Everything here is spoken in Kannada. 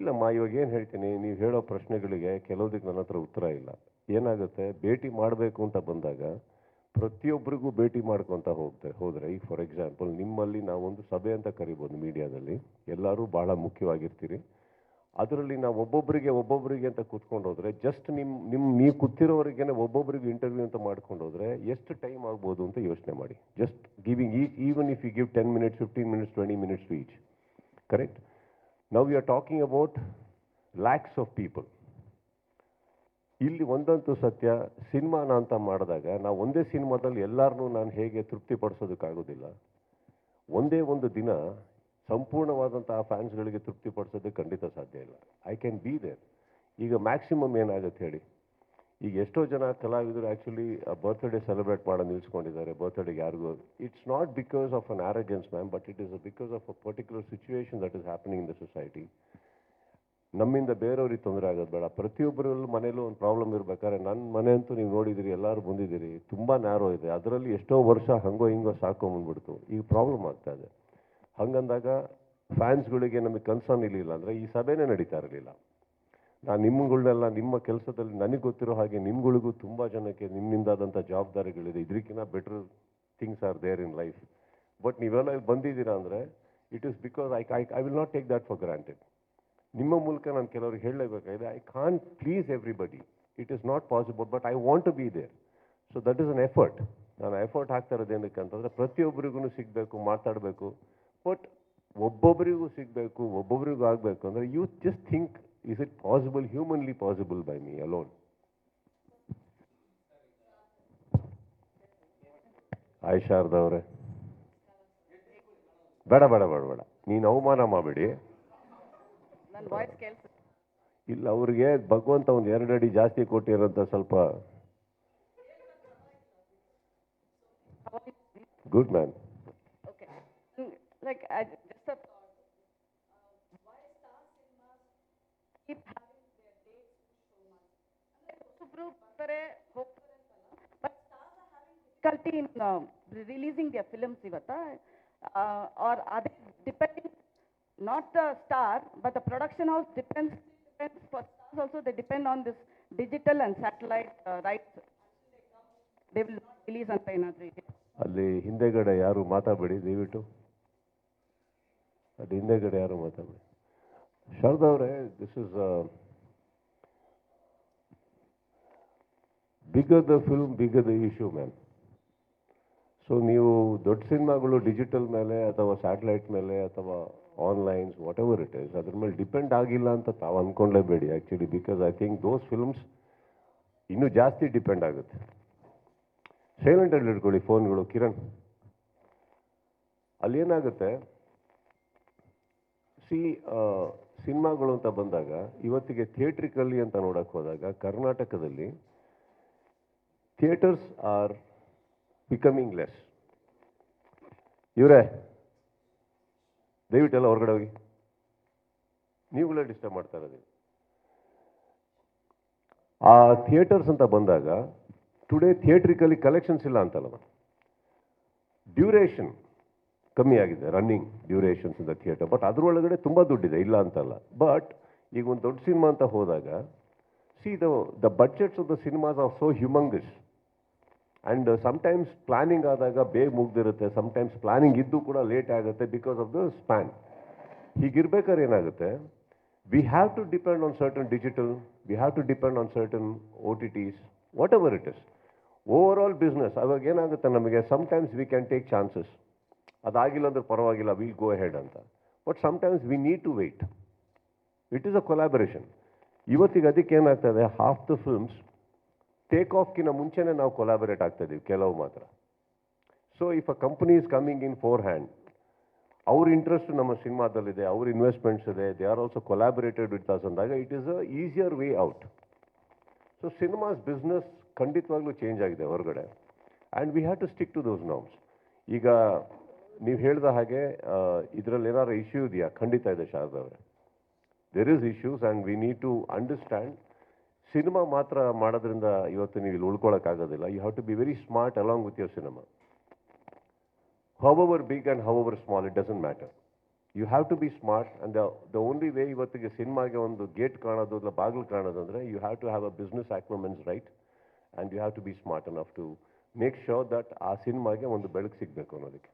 ಇಲ್ಲಮ್ಮ, ಇವಾಗ ಏನು ಹೇಳ್ತೀನಿ, ನೀವು ಹೇಳೋ ಪ್ರಶ್ನೆಗಳಿಗೆ ಕೆಲವೊದಕ್ಕೆ ನನ್ನ ಹತ್ರ ಉತ್ತರ ಇಲ್ಲ. ಏನಾಗುತ್ತೆ, ಭೇಟಿ ಮಾಡಬೇಕು ಅಂತ ಬಂದಾಗ ಪ್ರತಿಯೊಬ್ಬರಿಗೂ ಭೇಟಿ ಮಾಡ್ಕೊತ ಹೋಗ್ತಾರೆ ಹೋದರೆ, ಈಗ ಫಾರ್ ಎಕ್ಸಾಂಪಲ್ ನಿಮ್ಮಲ್ಲಿ ನಾವೊಂದು ಸಭೆ ಅಂತ ಕರಿಬೋದು ಮೀಡಿಯಾದಲ್ಲಿ, ಎಲ್ಲರೂ ಭಾಳ ಮುಖ್ಯವಾಗಿರ್ತೀರಿ. ಅದರಲ್ಲಿ ನಾವು ಒಬ್ಬೊಬ್ಬರಿಗೆ ಒಬ್ಬೊಬ್ಬರಿಗೆ ಅಂತ ಕೂತ್ಕೊಂಡು ಹೋದರೆ ಜಸ್ಟ್ ನಿಮ್ಮ ನಿಮ್ಮ ನೀವು ಕೂತಿರೋವರೆಗೇನೆ ಒಬ್ಬೊಬ್ಬರಿಗೆ ಇಂಟರ್ವ್ಯೂ ಅಂತ ಮಾಡ್ಕೊಂಡು ಹೋದರೆ, ಎಷ್ಟು ಟೈಮ್ ಆಗ್ಬೋದು ಅಂತ ಯೋಚನೆ ಮಾಡಿ. Just giving each even if you give ten minutes fifteen minutes twenty minutes to each correct now you are talking about lakhs of people ಇಲ್ಲಿ ಒಂದಂತೂ ಸತ್ಯ, ಸಿನಿಮಾನ ಅಂತ ಮಾಡಿದಾಗ ನಾವು ಒಂದೇ ಸಿನಿಮಾದಲ್ಲಿ ಎಲ್ಲರನ್ನೂ ನಾನು ಹೇಗೆ ತೃಪ್ತಿಪಡಿಸೋದಕ್ಕಾಗೋದಿಲ್ಲ. ಒಂದೇ ಒಂದು ದಿನ ಸಂಪೂರ್ಣವಾದಂತಹ ಫ್ಯಾನ್ಸ್ಗಳಿಗೆ ತೃಪ್ತಿಪಡಿಸೋದಕ್ಕೆ ಖಂಡಿತ ಸಾಧ್ಯ ಇಲ್ಲ. ಐ ಕ್ಯಾನ್ ಬಿ ದೇರ್ ಈಗ ಮ್ಯಾಕ್ಸಿಮಮ್ ಏನಾಗುತ್ತೆ ಹೇಳಿ? ಈಗ ಎಷ್ಟೋ ಜನ ಕಲಾವಿದರು ಆ್ಯಕ್ಚುಲಿ ಬರ್ತ್ಡೇ ಸೆಲೆಬ್ರೇಟ್ ಮಾಡೋ ನಿಲ್ಸ್ಕೊಂಡಿದ್ದಾರೆ ಬರ್ತ್ಡೇಗೆ ಯಾರಿಗೂ. It's not because of an arrogance ma'am but it is because of a particular situation that is happening in the society ನಮ್ಮಿಂದ ಬೇರೆಯವ್ರಿಗೆ ತೊಂದರೆ ಆಗೋದು ಬೇಡ. ಪ್ರತಿಯೊಬ್ಬರಲ್ಲೂ ಮನೇಲೂ ಒಂದು ಪ್ರಾಬ್ಲಮ್ ಇರಬೇಕಾದ್ರೆ ನನ್ನ ಮನೆ ಅಂತೂ ನೀವು ನೋಡಿದ್ದೀರಿ ಎಲ್ಲರೂ ಬಂದಿದ್ದೀರಿ, ತುಂಬ ನ್ಯಾರೋ ಇದೆ. ಅದರಲ್ಲಿ ಎಷ್ಟೋ ವರ್ಷ ಹಂಗೋ ಹಿಂಗೋ ಸಾಕೊಂಬಂದ್ಬಿಡ್ತು ಈಗ ಪ್ರಾಬ್ಲಮ್ ಆಗ್ತಾ ಇದೆ. ಹಂಗಂದಾಗ ಫ್ಯಾನ್ಸ್ಗಳಿಗೆ ನಮಗೆ ಕನ್ಸರ್ನ್ ಇರಲಿಲ್ಲ ಅಂದರೆ ಈ ಸಭೆನೇ ನಡೀತಾ ಇರಲಿಲ್ಲ. ನಾನು ನಿಮ್ಮಗಳನ್ನೆಲ್ಲ ನಿಮ್ಮ ಕೆಲಸದಲ್ಲಿ ನನಗೆ ಗೊತ್ತಿರೋ ಹಾಗೆ ನಿಮ್ಗಳಿಗೂ ತುಂಬ ಜನಕ್ಕೆ ನಿಮ್ಮಿಂದಾದಂಥ ಜವಾಬ್ದಾರಿಗಳಿದೆ. ಇದಕ್ಕಿಂತ better things are there in life but ನೀವೆಲ್ಲ ಬಂದಿದ್ದೀರಾ ಅಂದರೆ it is because I I I will not take that for granted ನಿಮ್ಮ ಮೂಲಕ ನಾನು ಕೆಲವ್ರಿಗೆ ಹೇಳಲೇಬೇಕಾಗಿದೆ I can please everybody it is not possible but I want to be there so that is an effort ನಾನು ಎಫರ್ಟ್ ಹಾಕ್ತಾ ಇರೋದು ಏನಕ್ಕೆ ಅಂತಂದರೆ, ಪ್ರತಿಯೊಬ್ಬರಿಗೂ ಸಿಗಬೇಕು, ಮಾತಾಡಬೇಕು ಬಟ್ ಒಬ್ಬೊಬ್ಬರಿಗೂ ಸಿಗಬೇಕು, ಒಬ್ಬೊಬ್ಬರಿಗೂ ಆಗಬೇಕು ಅಂದರೆ you just think is it possible, humanly possible by me alone? ಆಯ್ ಶಾರದವ್ರೆ ಬೇಡ ಬೇಡ ಬೇಡ ಬೇಡ. ನೀನು ಅವಮಾನ ಮಾಡಬೇಡಿ. ಇಲ್ಲ ಅವ್ರಿಗೆ ಭಗವಂತ ಒಂದು ಎರಡು ಅಡಿ ಜಾಸ್ತಿ ಕೊಟ್ಟಿರೋಂಥ ಸ್ವಲ್ಪ. Good man like just keep ಬರ್ತಾರೆ ಹೋಗ್ತಾರೆ but difficulty in releasing their films ಇವತ್ತ? ಆರ್ ಅದೇ depending not the star but the production house depends depends for stars also they depend on this digital and satellite rights they will release ಅಂತ ಏನಾದರೂ ಇದೆ? ಅಲ್ಲಿ ಹಿಂದೆಗಡೆ ಯಾರು ಮಾತಾಡಬೇಡಿ ದಯವಿಟ್ಟು ಅಲ್ಲಿ ಹಿಂದೆಗಡೆ ಯಾರು ಮಾತಾಡಬೇಡಿ. ಶಾರದಾ ಅವರೇ this is bigger the film bigger the issue, ma'am. So, ನೀವು ದೊಡ್ಡ ಸಿನಿಮಾಗಳು ಡಿಜಿಟಲ್ ಮೇಲೆ ಅಥವಾ ಸ್ಯಾಟಲೈಟ್ ಮೇಲೆ ಅಥವಾ onlines whatever it is ಅದ್ರ ಮೇಲೆ ಡಿಪೆಂಡ್ ಆಗಿಲ್ಲ ಅಂತ ತಾವು ಅಂದ್ಕೊಂಡ್ಲೇಬೇಡಿ actually because I think those films ಇನ್ನೂ ಜಾಸ್ತಿ ಡಿಪೆಂಡ್ ಆಗುತ್ತೆ. ಸೈಲೆಂಟಲ್ಲಿ ಇಟ್ಕೊಳ್ಳಿ ಫೋನ್ಗಳು. ಕಿರಣ್, ಅಲ್ಲಿ ಏನಾಗುತ್ತೆ? ಸಿ ಸಿನಿಮಾಗಳು ಅಂತ ಬಂದಾಗ, ಇವತ್ತಿಗೆ ಥಿಯೇಟ್ರಿಕಲ್ಲಿ ಅಂತ ನೋಡೋಕ್ಕೆ ಹೋದಾಗ, ಕರ್ನಾಟಕದಲ್ಲಿ ಥಿಯೇಟರ್ಸ್ ಆರ್ ಬಿಕಮಿಂಗ್ ಲೆಸ್. ಇವರೇ, ದಯವಿಟ್ಟೆಲ್ಲ ಹೊರಗಡೆ ಹೋಗಿ. ನೀವುಗಳೇ ಡಿಸ್ಟರ್ಬ್ ಮಾಡ್ತಾ ಇರೋದು. ಆ ಥಿಯೇಟರ್ಸ್ ಅಂತ ಬಂದಾಗ, ಟುಡೇ ಥಿಯೇಟ್ರಿಕಲಿ ಕಲೆಕ್ಷನ್ಸ್ ಇಲ್ಲ ಅಂತಲ್ಲ ಡ್ಯೂರೇಷನ್ ಕಮ್ಮಿ ಆಗಿದೆ, running durations in theatre, but ಅದರೊಳಗಡೆ ತುಂಬ ದುಡ್ಡಿದೆ, ಇಲ್ಲ ಅಂತಲ್ಲ. ಬಟ್ ಈಗ ಒಂದು ದೊಡ್ಡ ಸಿನಿಮಾ ಅಂತ ಹೋದಾಗ see the the budgets of the cinemas are so humongous and sometimes planning ಆದಾಗ ಬೇಗ ಮುಗ್ದಿರುತ್ತೆ. ಸಮ್ಟೈಮ್ಸ್ ಪ್ಲಾನಿಂಗ್ ಇದ್ದು ಕೂಡ ಲೇಟ್ ಆಗುತ್ತೆ ಬಿಕಾಸ್ ಆಫ್ ದ ಸ್ಪ್ಯಾನ್ ಹೀಗಿರ್ಬೇಕಾದ್ರೆ ಏನಾಗುತ್ತೆ? We have to depend on certain digital we have to depend on certain O T Ts whatever it is overall business ಅವಾಗ ಏನಾಗುತ್ತೆ ನಮಗೆ? Sometimes we can take chances ಅದಾಗಿಲ್ಲ ಅಂದ್ರೆ ಪರವಾಗಿಲ್ಲ ವಿಲ್ ಗೋ ಹೆಡ್ ಅಂತ. But sometimes we need to wait it is a collaboration ಇವತ್ತಿಗೆ ಅದಕ್ಕೆ ಏನಾಗ್ತದೆ? ಹಾಫ್ ದ ಫಿಲ್ಮ್ಸ್ ಟೇಕ್ ಆಫ್ಕಿನ ಮುಂಚೆನೇ ನಾವು ಕೊಲಾಬರೇಟ್ ಆಗ್ತಾ ಇದೀವಿ ಕೆಲವು ಮಾತ್ರ. So if a company is coming in forehand ಅವ್ರ ಇಂಟ್ರೆಸ್ಟ್ ನಮ್ಮ ಸಿನಿಮಾದಲ್ಲಿದೆ, ಅವ್ರ ಇನ್ವೆಸ್ಟ್ಮೆಂಟ್ಸ್ ಇದೆ they are also collaborated with us ಅಂದಾಗ it is a easier way out so cinemas business ಖಂಡಿತವಾಗ್ಲೂ ಚೇಂಜ್ ಆಗಿದೆ ಹೊರಗಡೆ. And we have to stick to those norms ಈಗ ನೀವು ಹೇಳಿದ ಹಾಗೆ ಇದರಲ್ಲಿ ಏನಾದ್ರು ಇಶ್ಯೂ ಇದೆಯಾ? ಖಂಡಿತ ಇದೆ, ಶಾರದಾ ಅವರೇ. There is issues and we need to understand cinema ಮಾತ್ರ ಮಾಡೋದ್ರಿಂದ ಇವತ್ತು ನೀವು ಇಲ್ಲಿ ಉಳ್ಕೊಳ್ಳೋಕ್ಕಾಗೋದಿಲ್ಲ you have to be very smart along with your cinema however big and however small it doesn't matter you have to be smart and the only way ಇವತ್ತಿಗೆ ಸಿನಿಮಾಗೆ ಒಂದು ಗೇಟ್ ಕಾಣೋದು ಇಲ್ಲ, ಬಾಗಿಲು ಕಾಣೋದು ಅಂದರೆ you have to have a business acumens right and you have to be smart enough to make sure that ಆ ಸಿನಿಮಾಗೆ ಒಂದು ಬೆಳಕು ಸಿಗಬೇಕು ಅನ್ನೋದಕ್ಕೆ.